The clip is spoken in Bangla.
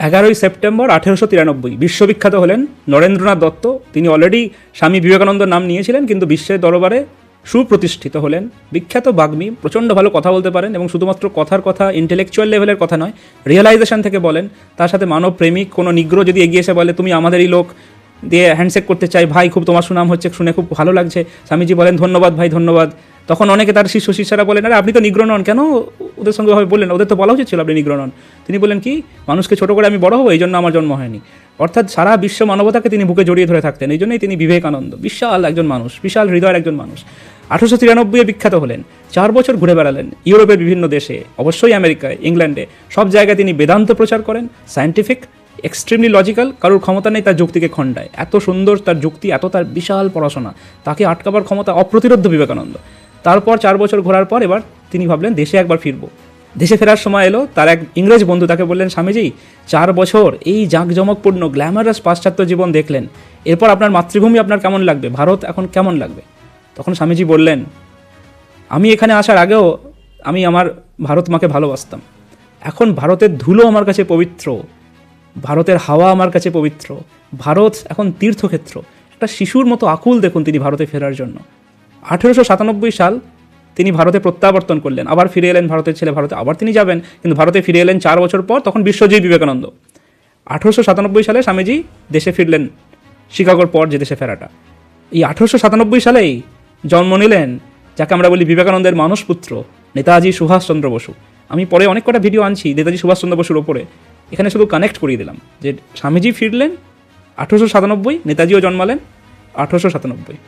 এগারোই সেপ্টেম্বর আঠেরোশো তিরানব্বই। বিশ্ববিখ্যাত হলেন নরেন্দ্রনাথ দত্ত। তিনি অলরেডি স্বামী বিবেকানন্দর নাম নিয়েছিলেন, কিন্তু বিশ্বের দরবারে সুপ্রতিষ্ঠিত হলেন। বিখ্যাত বাগ্মী, প্রচণ্ড ভালো কথা বলতে পারেন এবং শুধুমাত্র কথার কথা ইন্টেলেকচুয়াল লেভেলের কথা নয় রিয়েলাইজেশন থেকে বলেন, তার সাথে মানব প্রেমিক কোনো নিগ্রহ যদি এগিয়ে এসে বলে, তুমি আমাদেরই লোক, দিয়ে হ্যান্ডশেক করতে চাই, ভাই, খুব তোমার সুনাম হচ্ছে, শুনে খুব ভালো লাগছে। স্বামীজি বলেন, ধন্যবাদ ভাই, ধন্যবাদ। তখন অনেকে তার শিষ্য শিষ্যরা বলেন, আরে, আপনি তো নিগ্র নন। কেন? ওদের সঙ্গে ভাবে বললেন ওদের তো বলা উচিত ছিল আপনি নিগ্র নন। তিনি বলেন কি, মানুষকে ছোট করে আমি বড় হব এই জন্য আমার জন্ম হয়নি। অর্থাৎ সারা বিশ্ব মানবতাকে তিনি বুকে জড়িয়ে ধরে থাকতেন। এই জন্যই তিনি বিবেকানন্দ। বিশাল একজন মানুষ, বিশাল হৃদয়ের একজন মানুষ। আঠারোশো তিরানব্বই বিখ্যাত হলেন। চার বছর ঘুরে বেড়ালেন ইউরোপের বিভিন্ন দেশে, অবশ্যই আমেরিকায়, ইংল্যান্ডে। সব জায়গায় তিনি বেদান্ত প্রচার করেন, সায়েন্টিফিক, এক্সট্রিমলি লজিক্যাল, কারোর ক্ষমতা নেই তার যুক্তিকে খণ্ডায়। এত সুন্দর তার যুক্তি, এত তার বিশাল পড়াশোনা, তাকে আটকাবার ক্ষমতা অপ্রতিরোধ বিবেকানন্দ। তারপর চার বছর ঘোরার পর এবার তিনি ভাবলেন দেশে একবার ফিরবো। দেশে ফেরার সময় এলো, তার এক ইংরেজ বন্ধু তাকে বললেন, স্বামীজি, চার বছর এই জাঁকজমকপূর্ণ, গ্ল্যামারাস পাশ্চাত্য জীবন দেখলেন। এরপর আপনার মাতৃভূমি আপনার কেমন লাগবে? ভারত এখন কেমন লাগবে? তখন স্বামীজি বললেন, আমি এখানে আসার আগেও আমি আমার ভারত মাকে ভালোবাসতাম। এখন ভারতের ধুলো আমার কাছে পবিত্র। ভারতের হাওয়া আমার কাছে পবিত্র। ভারত এখন তীর্থক্ষেত্র। একটা শিশুর মতো আকুল দেখুন তিনি ভারতে ফেরার জন্য। আঠেরোশো সাতানব্বই সাল তিনি ভারতে প্রত্যাবর্তন করলেন। আবার ফিরে এলেন ভারতের ছেলে, ভারতে আবার তিনি যাবেন, কিন্তু ভারতে ফিরে এলেন চার বছর পর, তখন বিশ্বজিৎ বিবেকানন্দ। আঠেরোশো সাতানব্বই সালে স্বামীজি দেশে ফিরলেন, শিকাগোর পর যে দেশে ফেরাটা। এই আঠেরোশো সাতানব্বই সালেই জন্ম নিলেন, যাকে আমরা বলি বিবেকানন্দের মানসপুত্র, নেতাজি সুভাষচন্দ্র বসু। আমি পরে অনেক কটা ভিডিও আনছি নেতাজি সুভাষচন্দ্র বসুর ওপরে। এখানে শুধু কানেক্ট করিয়ে দিলাম যে স্বামীজি ফিরলেন, আঠেরোশো সাতানব্বই, নেতাজিও জন্মালেন, আঠেরোশো সাতানব্বই।